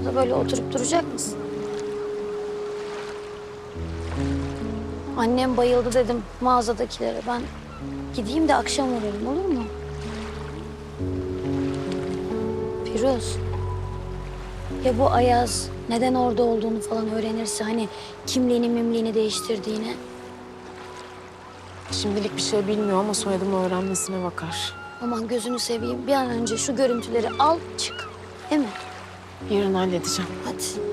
Burada böyle oturup duracak mısın? Annem bayıldı dedim mağazadakilere. Ben gideyim de akşam uğrarım olur mu? Firuz. Ya bu Ayaz neden orada olduğunu falan öğrenirse hani kimliğini mimliğini değiştirdiğini. Şimdilik bir şey bilmiyor ama soyadımı öğrenmesine bakar. Aman gözünü seveyim bir an önce şu görüntüleri al çık. Değil mi? Yarın halledeceğim. Hadi.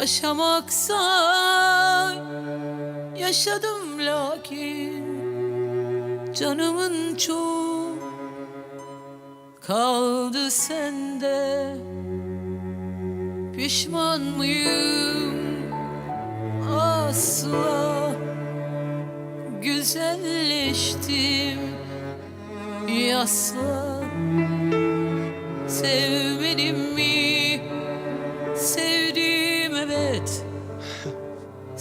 Yaşamaksa yaşadım lakin Canımın çok kaldı sende Pişman mıyım asla Güzelleştim yasla Sevmedim mi?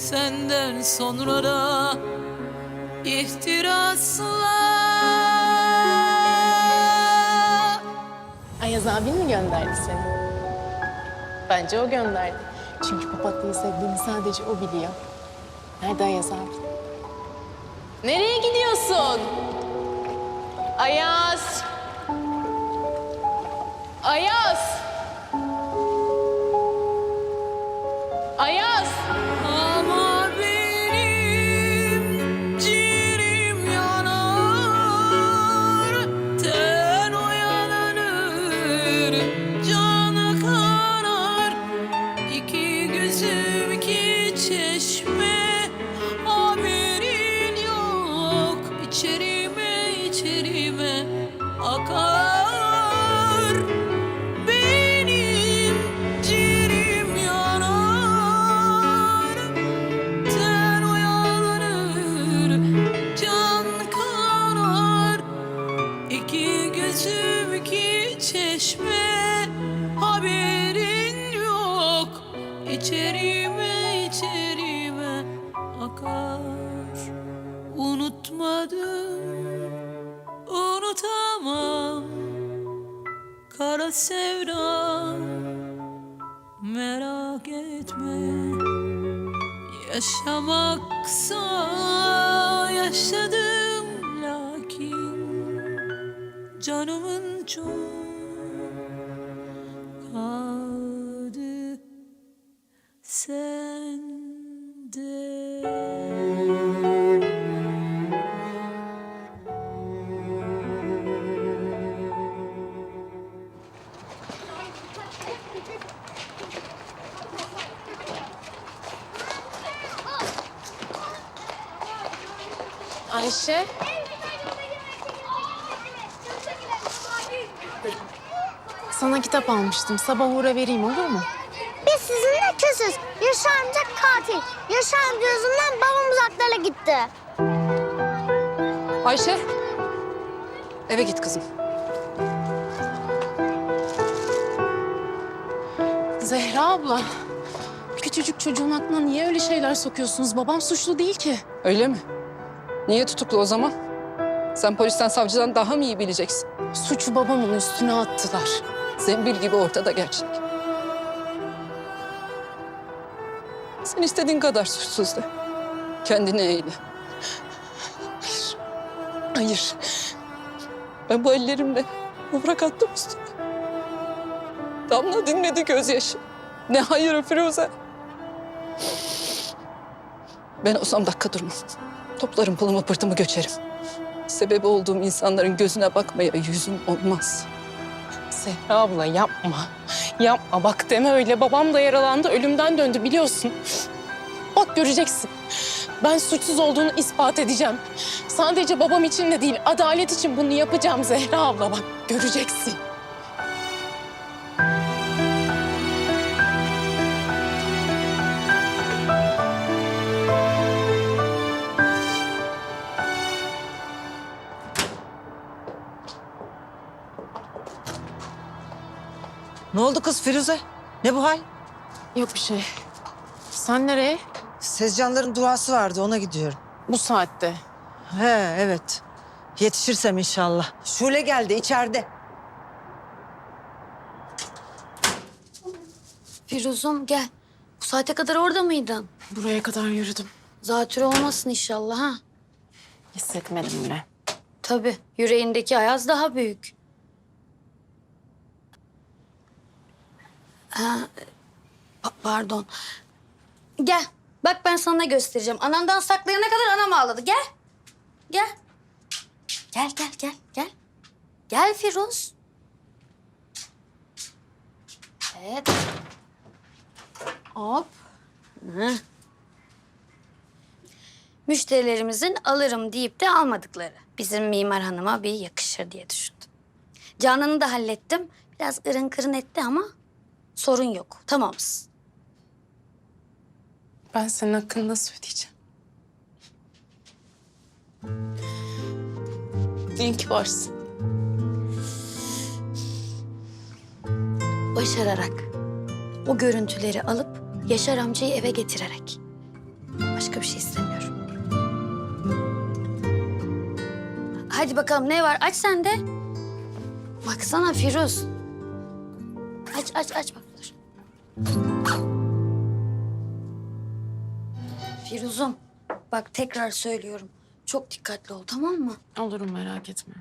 Senden sonra da ihtirasla Ayaz abin mi gönderdi seni? Bence o gönderdi. Çünkü papatyayı sevdiğini sadece o biliyor. Nerede Ayaz abi? Nereye gidiyorsun? Ayaz! Ayaz! Ayaz! Çeşme Haberin yok. İçerime içerime akar. Unutmadım, unutamam. Kara sevdam Merak etme. Yaşamaksa yaşadım lakin Canımın çok kaldı sende Ayşe. Sana kitap almıştım. Sabah uğra vereyim olur mu? Biz sizinle küsüz. Yaşar amca katil. Yaşar amca yüzünden babam uzaklara gitti. Ayşe. Eve git kızım. Zehra abla. Küçücük çocuğun aklına niye öyle şeyler sokuyorsunuz? Babam suçlu değil ki. Öyle mi? Niye tutuklu o zaman? Sen polisten savcıdan daha mı iyi bileceksin? Suçu babamın üstüne attılar. Zembil gibi ortada gerçek. Sen istediğin kadar suçsuz de. Kendine eğle. Hayır. Hayır. Ben bu ellerimle toprak attım üstüne. Damla dinmedi gözyaşı. Ne hayır Firuze. Ben olsam dakika durmam. Toplarım pılımı pırtımı göçerim. Sebebi olduğum insanların gözüne bakmaya yüzüm olmaz. Zehra abla yapma. Yapma bak deme öyle. Babam da yaralandı. Ölümden döndü biliyorsun. Bak göreceksin. Ben suçsuz olduğunu ispat edeceğim. Sadece babam için de değil, adalet için bunu yapacağım Zehra abla bak. Göreceksin. Ne oldu kız Firuze? Ne bu hal? Yok bir şey. Sen nereye? Sezcanların duası vardı ona gidiyorum. Bu saatte. He evet. Yetişirsem inşallah. Şule geldi içeride. Firuzum gel. Bu saate kadar orada mıydın? Buraya kadar yürüdüm. Zatürre olmasın inşallah ha. Hissetmedim bile. Tabii yüreğindeki ayaz daha büyük. Ha, pa- pardon. Gel. Bak ben sana göstereceğim. Anandan saklayana kadar anam ağladı. Gel. Gel. Gel gel gel gel. Gel Firuz. Evet. Hop. Hı. Müşterilerimizin alırım deyip de almadıkları. Bizim mimar hanıma bir yakışır diye düşündüm. Canan'ı da hallettim. Biraz ırın kırın etti ama sorun yok. Tamamız. Ben senin hakkını nasıl ödeyeceğim? İyi ki varsın. Başararak. O görüntüleri alıp Yaşar amcayı eve getirerek. Başka bir şey istemiyorum. Hadi bakalım ne var? Aç sen de. Baksana Firuz. Aç aç aç bak. Firuzum bak tekrar söylüyorum. Çok dikkatli ol tamam mı? Olurum merak etme.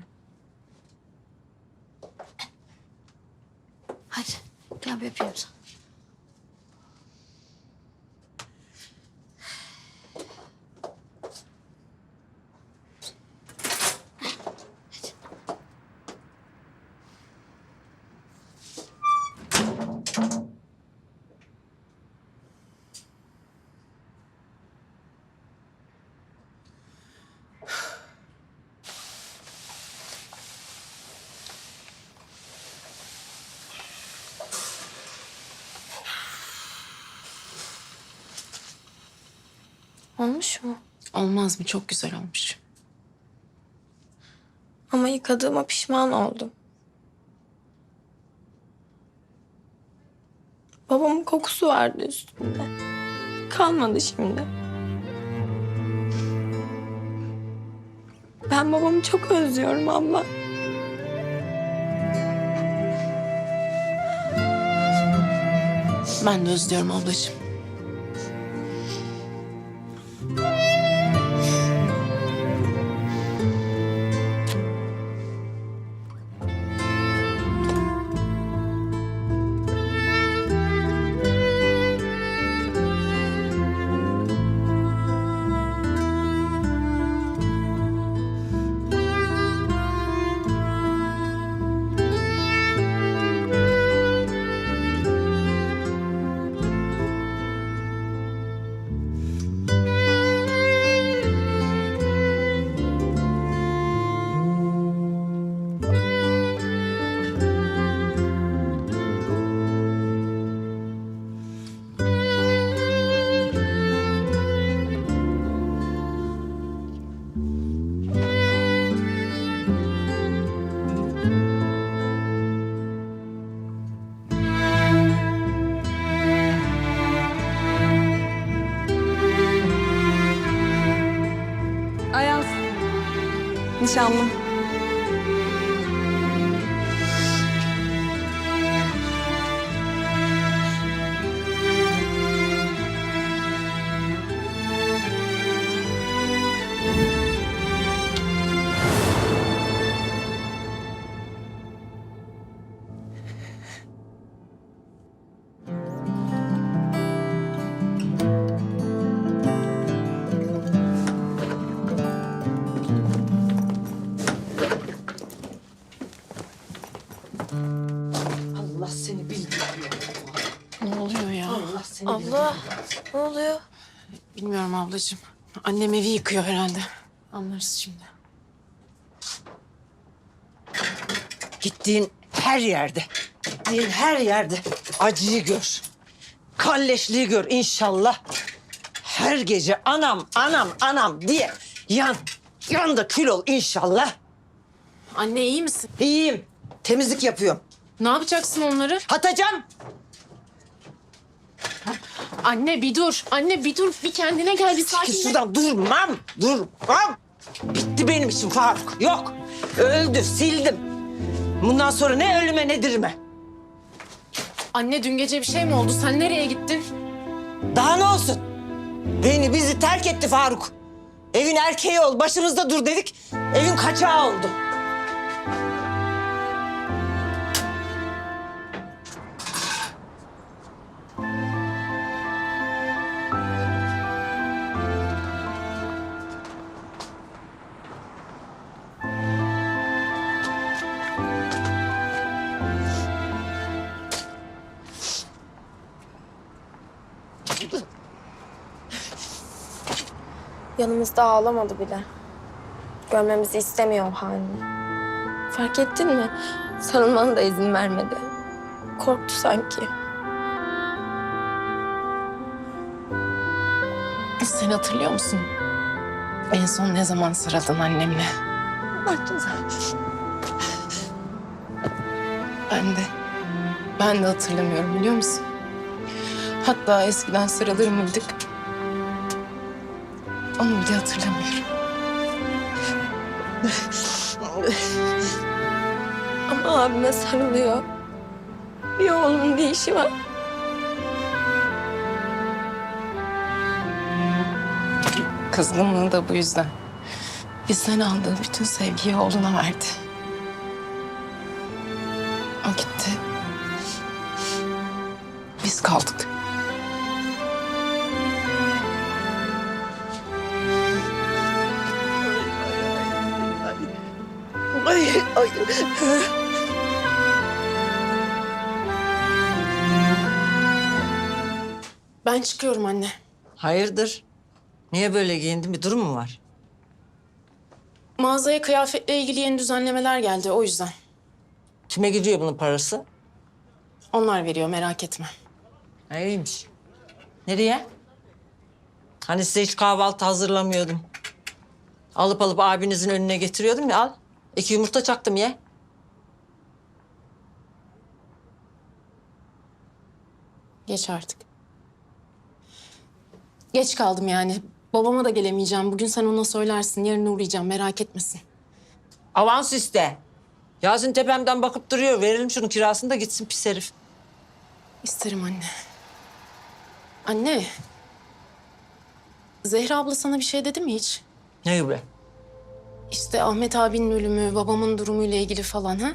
Hadi gel bir öpeyim sana. Olmuş mu? Olmaz mı? Çok güzel olmuş. Ama yıkadığıma pişman oldum. Babamın kokusu vardı üstünde. Kalmadı şimdi. Ben babamı çok özlüyorum abla. Ben de özlüyorum ablacığım. Nişanlım. Allah Bilmiyorum ablacığım. Annem evi yıkıyor herhalde. Anlarız şimdi. Gittiğin her yerde, gittiğin her yerde acıyı gör. Kalleşliği gör inşallah. Her gece anam, anam, anam diye yan, yan da kül ol inşallah. Anne iyi misin? İyiyim, temizlik yapıyorum. Ne yapacaksın onları? Atacağım. Anne bir dur. Anne bir dur. Bir kendine gel. Bir Ki sakin. şuradan durmam. Durmam. Bitti benim için Faruk. Yok. Öldü. Sildim. Bundan sonra ne ölüme ne dirime. Anne dün gece bir şey mi oldu? Sen nereye gittin? Daha ne olsun? Beni bizi terk etti Faruk. Evin erkeği ol, başımızda dur dedik. Evin kaçağı oldu. Yanımızda ağlamadı bile. Görmemizi istemiyor o halini. Fark ettin mi? Sarılmana da izin vermedi. Korktu sanki. Sen hatırlıyor musun? En son ne zaman sarıldın annemle? Ben de. Ben de hatırlamıyorum biliyor musun? Hatta eskiden sarılır mıydık? Onu bile hatırlamıyorum. Ama abime sarılıyor. Bir oğlunun bir işi var. Kızgınlığı da bu yüzden. Bizden aldığı bütün sevgiyi oğluna verdi. Ay. Ben çıkıyorum anne. Hayırdır? Niye böyle giyindin? Bir durum mu var? Mağazaya kıyafetle ilgili yeni düzenlemeler geldi o yüzden. Kime gidiyor bunun parası? Onlar veriyor merak etme. Ha, İyiymiş. Nereye? Hani size hiç kahvaltı hazırlamıyordum. Alıp alıp abinizin önüne getiriyordum ya al. İki yumurta çaktım ye. Geç artık. Geç kaldım yani. Babama da gelemeyeceğim. Bugün sen ona söylersin. Yarın uğrayacağım merak etmesin. Avans iste. Yasin tepemden bakıp duruyor. Verelim şunun kirasını da gitsin pis herif. İsterim anne. Anne. Zehra abla sana bir şey dedi mi hiç? Ne gibi? İşte Ahmet abinin ölümü, babamın durumuyla ilgili falan ha?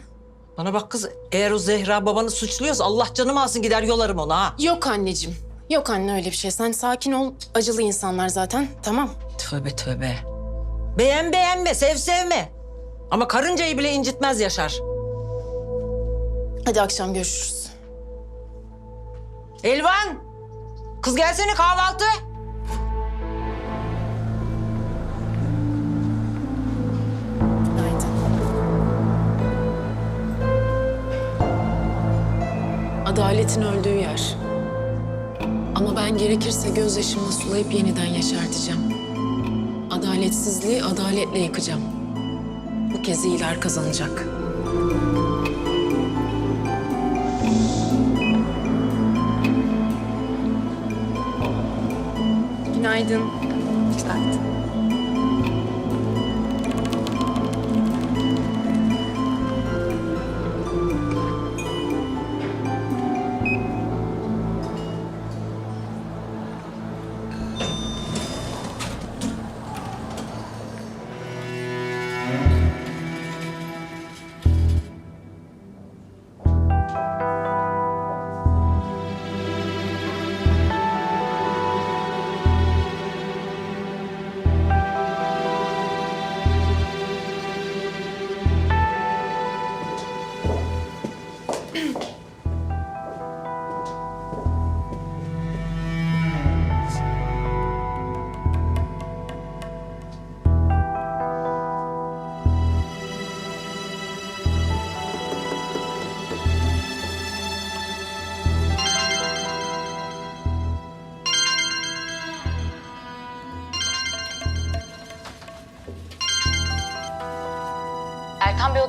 Bana bak kız eğer o Zehra babanı suçluyorsa Allah canımı alsın gider yolarım onu ha. Yok anneciğim. Yok anne öyle bir şey. Sen sakin ol. Acılı insanlar zaten. Tamam. Tövbe tövbe. Beğen beğenme, sev sevme. Ama karıncayı bile incitmez Yaşar. Hadi akşam görüşürüz. Elvan! Kız gelsene kahvaltı. Adaletin öldüğü yer. Ama ben gerekirse gözyaşımla sulayıp yeniden yaşartacağım. Adaletsizliği adaletle yıkacağım. Bu kez iyiler kazanacak. Günaydın. Günaydın.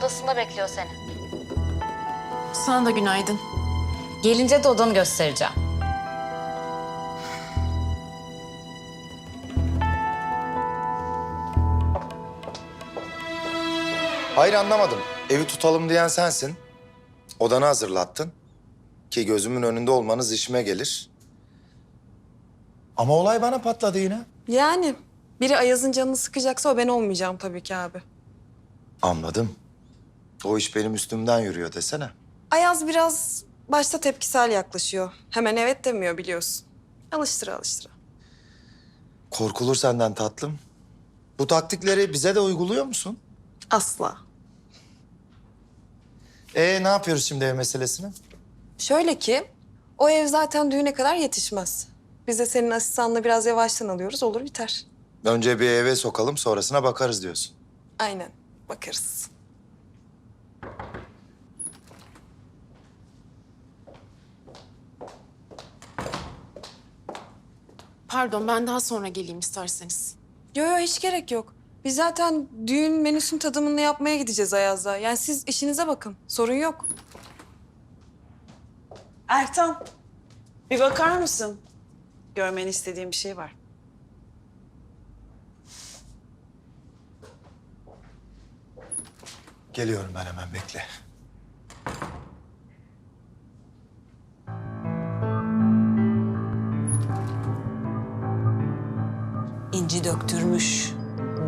Odasında bekliyor seni. Sana da günaydın. Gelince de odanı göstereceğim. Hayır anlamadım. Evi tutalım diyen sensin. Odanı hazırlattın. Ki gözümün önünde olmanız işime gelir. Ama olay bana patladı yine. Yani biri Ayaz'ın canını sıkacaksa o ben olmayacağım tabii ki abi. Anladım. O iş benim üstümden yürüyor desene. Ayaz biraz başta tepkisel yaklaşıyor. Hemen evet demiyor biliyorsun. Alıştıra alıştıra. Korkulur senden tatlım. Bu taktikleri bize de uyguluyor musun? Asla. Ee ne yapıyoruz şimdi ev meselesini? Şöyle ki o ev zaten düğüne kadar yetişmez. Biz de senin asistanla biraz yavaştan alıyoruz olur biter. Önce bir eve sokalım sonrasına bakarız diyorsun. Aynen bakarız. Pardon ben daha sonra geleyim isterseniz. Yo yo hiç gerek yok. Biz zaten düğün menüsünün tadımını yapmaya gideceğiz Ayaz'la. Yani siz işinize bakın. Sorun yok. Ertan, bir bakar mısın? Görmeni istediğim bir şey var. Geliyorum ben hemen bekle. İnci döktürmüş.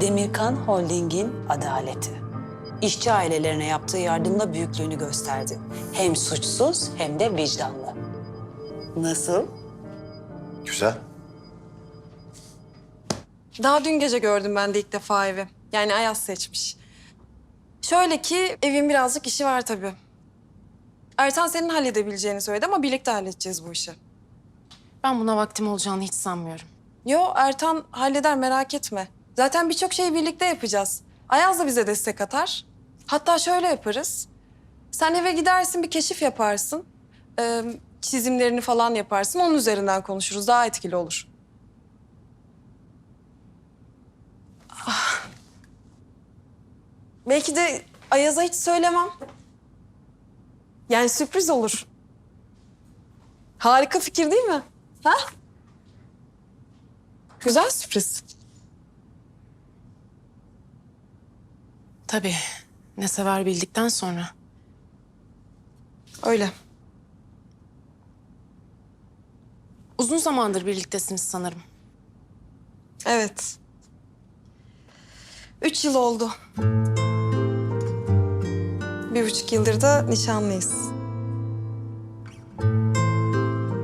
Demirkan Holding'in adaleti. İşçi ailelerine yaptığı yardımla büyüklüğünü gösterdi. Hem suçsuz hem de vicdanlı. Nasıl? Güzel. Daha dün gece gördüm ben de ilk defa evi. Yani Ayaz seçmiş. Şöyle ki evin birazcık işi var tabii. Ertan senin halledebileceğini söyledi ama birlikte halledeceğiz bu işi. Ben buna vaktim olacağını hiç sanmıyorum. Yo Ertan halleder merak etme. Zaten birçok şeyi birlikte yapacağız. Ayaz da bize destek atar. Hatta şöyle yaparız. Sen eve gidersin bir keşif yaparsın. Ee, çizimlerini falan yaparsın. Onun üzerinden konuşuruz. Daha etkili olur. Ah. Belki de Ayaz'a hiç söylemem. Yani sürpriz olur. Harika fikir değil mi? Ha? Güzel sürpriz. Tabii ne sever bildikten sonra. Öyle. Uzun zamandır birliktesiniz sanırım. Evet. Üç yıl oldu. Bir buçuk yıldır da nişanlıyız.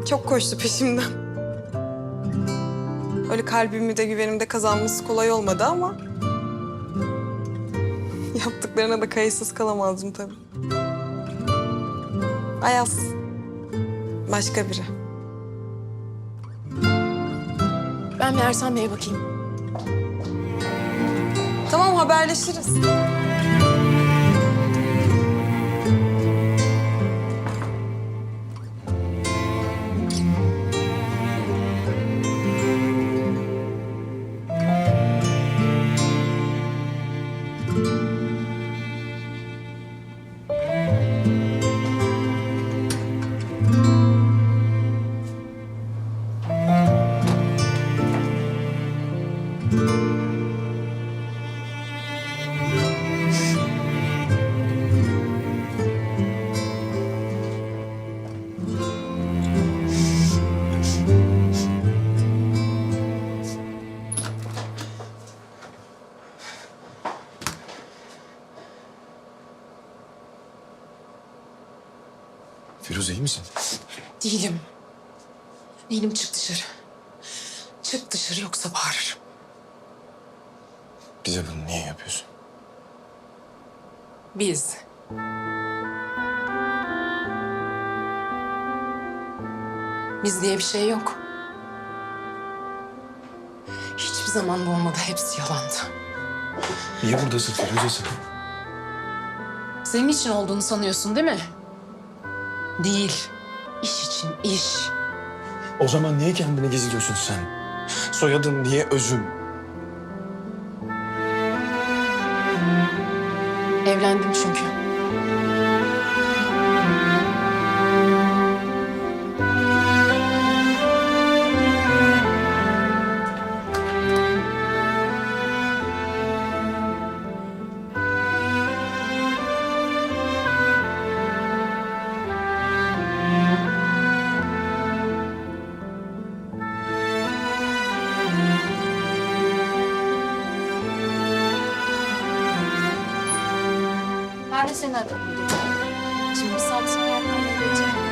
Çok koştu peşimden. Öyle kalbimi de güvenimi de kazanması kolay olmadı ama... Yaptıklarına da kayıtsız kalamazdım tabii. Ayaz. Başka biri. Ben bir Ersan Bey'e bakayım. Tamam haberleşiriz. Firuze iyi misin? Değilim. Değilim çık dışarı. Çık dışarı yoksa bağırırım. Bize bunu niye yapıyorsun? Biz. Biz diye bir şey yok. Hiçbir zaman bu olmadı. Hepsi yalandı. Niye buradasın Firuze sen? Senin için olduğunu sanıyorsun değil mi? Değil. İş için iş. O zaman niye kendini gizliyorsun sen? Soyadın niye özüm? Evlendim çünkü. Ben de. Şimdi saat sonra geleceğim.